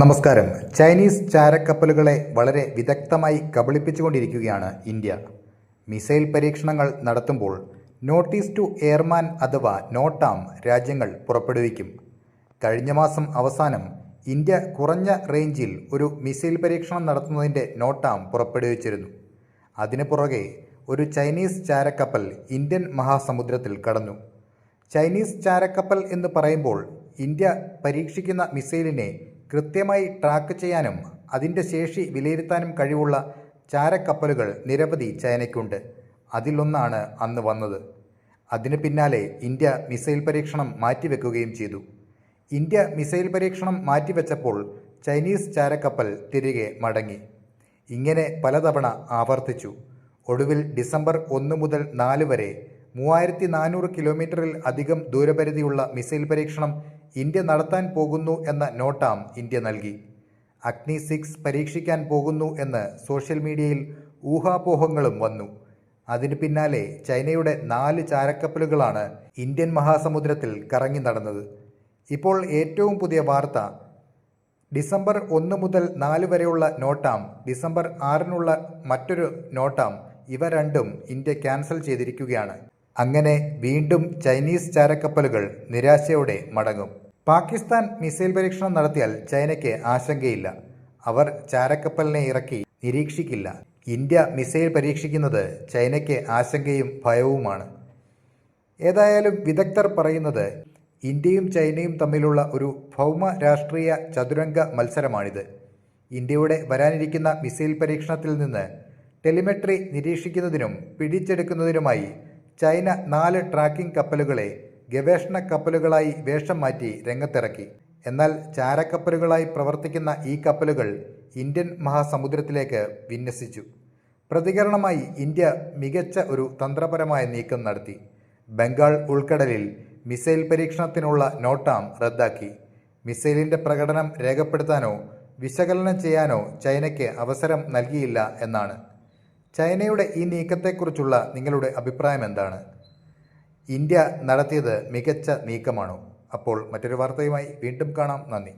നമസ്കാരം. ചൈനീസ് ചാരക്കപ്പലുകളെ വളരെ വിദഗ്ധമായി കബളിപ്പിച്ചുകൊണ്ടിരിക്കുകയാണ് India. Missile പരീക്ഷണങ്ങൾ നടത്തുമ്പോൾ നോട്ടീസ് ടു എയർമാൻ അഥവാ നോട്ടാം രാജ്യങ്ങൾ പുറപ്പെടുവിക്കും. കഴിഞ്ഞ മാസം അവസാനം ഇന്ത്യ കുറഞ്ഞ റേഞ്ചിൽ ഒരു മിസൈൽ പരീക്ഷണം നടത്തുന്നതിന്റെ നോട്ടാം പുറപ്പെടുവിച്ചിരുന്നു. അതിനു പുറകെ ഒരു ചൈനീസ് ചാരക്കപ്പൽ ഇന്ത്യൻ മഹാസമുദ്രത്തിൽ കടന്നു. ചൈനീസ് ചാരക്കപ്പൽ എന്ന് പറയുമ്പോൾ ഇന്ത്യ പരീക്ഷിക്കുന്ന മിസൈലിനെ കൃത്യമായി ട്രാക്ക് ചെയ്യാനും അതിന്റെ ശേഷി വിലയിരുത്താനും കഴിവുള്ള ചാരക്കപ്പലുകൾ നിരവധി ചൈനയ്ക്കുണ്ട്. അതിലൊന്നാണ് അന്ന് വന്നത്. അതിന് പിന്നാലെ ഇന്ത്യ മിസൈൽ പരീക്ഷണം മാറ്റിവെക്കുകയും ചെയ്തു. ഇന്ത്യ മിസൈൽ പരീക്ഷണം മാറ്റിവെച്ചപ്പോൾ ചൈനീസ് ചാരക്കപ്പൽ തിരികെ മടങ്ങി. ഇങ്ങനെ പലതവണ ആവർത്തിച്ചു. ഒടുവിൽ ഡിസംബർ ഒന്ന് മുതൽ നാല് വരെ മൂവായിരത്തി നാനൂറ് കിലോമീറ്ററിൽ അധികം ദൂരപരിധിയുള്ള മിസൈൽ പരീക്ഷണം ഇന്ത്യ നടത്താൻ പോകുന്നു എന്ന നോട്ടാം ഇന്ത്യ നൽകി. അഗ്നി സിക്സ് പരീക്ഷിക്കാൻ പോകുന്നു എന്ന് സോഷ്യൽ മീഡിയയിൽ ഊഹാപോഹങ്ങളും വന്നു. അതിന് പിന്നാലെ ചൈനയുടെ നാല് ചാരക്കപ്പലുകളാണ് ഇന്ത്യൻ മഹാസമുദ്രത്തിൽ കറങ്ങി നടന്നത്. ഇപ്പോൾ ഏറ്റവും പുതിയ വാർത്ത ഡിസംബർ ഒന്ന് മുതൽ നാല് വരെയുള്ള നോട്ടാം ഡിസംബർ ആറിനുള്ള മറ്റൊരു നോട്ടാം ഇവ രണ്ടും ഇന്ത്യ ക്യാൻസൽ ചെയ്തിരിക്കുകയാണ്. അങ്ങനെ വീണ്ടും ചൈനീസ് ചാരക്കപ്പലുകൾ നിരാശയോടെ മടങ്ങും. പാകിസ്ഥാൻ മിസൈൽ പരീക്ഷണം നടത്തിയാൽ ചൈനയ്ക്ക് ആശങ്കയില്ല. അവർ ചാരക്കപ്പലിനെ ഇറക്കി നിരീക്ഷിക്കില്ല. ഇന്ത്യ മിസൈൽ പരീക്ഷിക്കുന്നത് ചൈനയ്ക്ക് ആശങ്കയും ഭയവുമാണ്. ഏതായാലും വിദഗ്ധർ പറയുന്നത് ഇന്ത്യയും ചൈനയും തമ്മിലുള്ള ഒരു ഭൗമ രാഷ്ട്രീയ ചതുരംഗ മത്സരമാണിത്. ഇന്ത്യയുടെ വരാനിരിക്കുന്ന മിസൈൽ പരീക്ഷണത്തിൽ നിന്ന് ടെലിമെട്രി നിരീക്ഷിക്കുന്നതിനും പിടിച്ചെടുക്കുന്നതിനുമായി ചൈന നാല് ട്രാക്കിംഗ് കപ്പലുകളെ ഗവേഷണ കപ്പലുകളായി വേഷം മാറ്റി രംഗത്തിറക്കി. എന്നാൽ ചാരക്കപ്പലുകളായി പ്രവർത്തിക്കുന്ന ഈ കപ്പലുകൾ ഇന്ത്യൻ മഹാസമുദ്രത്തിലേക്ക് വിന്യസിച്ചു. പ്രതികരണമായി ഇന്ത്യ മികച്ച ഒരു തന്ത്രപരമായ നീക്കം നടത്തി. ബംഗാൾ ഉൾക്കടലിൽ മിസൈൽ പരീക്ഷണത്തിനുള്ള നോട്ടാം റദ്ദാക്കി. മിസൈലിന്റെ പ്രകടനം രേഖപ്പെടുത്താനോ വിശകലനം ചെയ്യാനോ ചൈനയ്ക്ക് അവസരം നൽകിയില്ല എന്നാണ്. ചൈനയുടെ ഈ നീക്കത്തെക്കുറിച്ചുള്ള നിങ്ങളുടെ അഭിപ്രായം എന്താണ്? ഇന്ത്യ നടത്തിയത് മികച്ച നീക്കമാണോ? അപ്പോൾ മറ്റൊരു വാർത്തയുമായി വീണ്ടും കാണാം. നന്ദി.